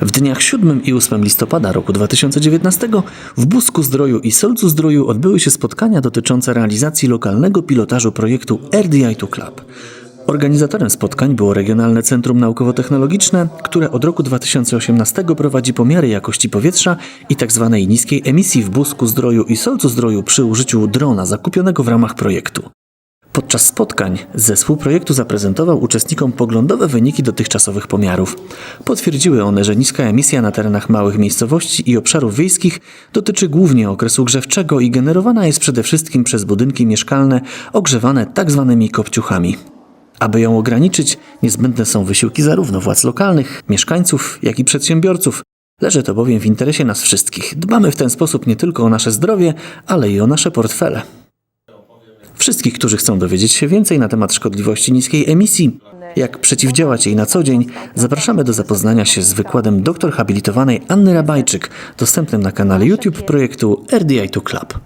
W dniach 7 i 8 listopada roku 2019 w Busku Zdroju i Solcu Zdroju odbyły się spotkania dotyczące realizacji lokalnego pilotażu projektu RDI2 Club. Organizatorem spotkań było Regionalne Centrum Naukowo-Technologiczne, które od roku 2018 prowadzi pomiary jakości powietrza i tzw. niskiej emisji w Busku Zdroju i Solcu Zdroju przy użyciu drona zakupionego w ramach projektu. Podczas spotkań zespół projektu zaprezentował uczestnikom poglądowe wyniki dotychczasowych pomiarów. Potwierdziły one, że niska emisja na terenach małych miejscowości i obszarów wiejskich dotyczy głównie okresu grzewczego i generowana jest przede wszystkim przez budynki mieszkalne ogrzewane tzw. kopciuchami. Aby ją ograniczyć, niezbędne są wysiłki zarówno władz lokalnych, mieszkańców, jak i przedsiębiorców. Leży to bowiem w interesie nas wszystkich. Dbamy w ten sposób nie tylko o nasze zdrowie, ale i o nasze portfele. Wszystkich, którzy chcą dowiedzieć się więcej na temat szkodliwości niskiej emisji, jak przeciwdziałać jej na co dzień, zapraszamy do zapoznania się z wykładem doktor habilitowanej Anny Rabajczyk, dostępnym na kanale YouTube projektu RDI2 Club.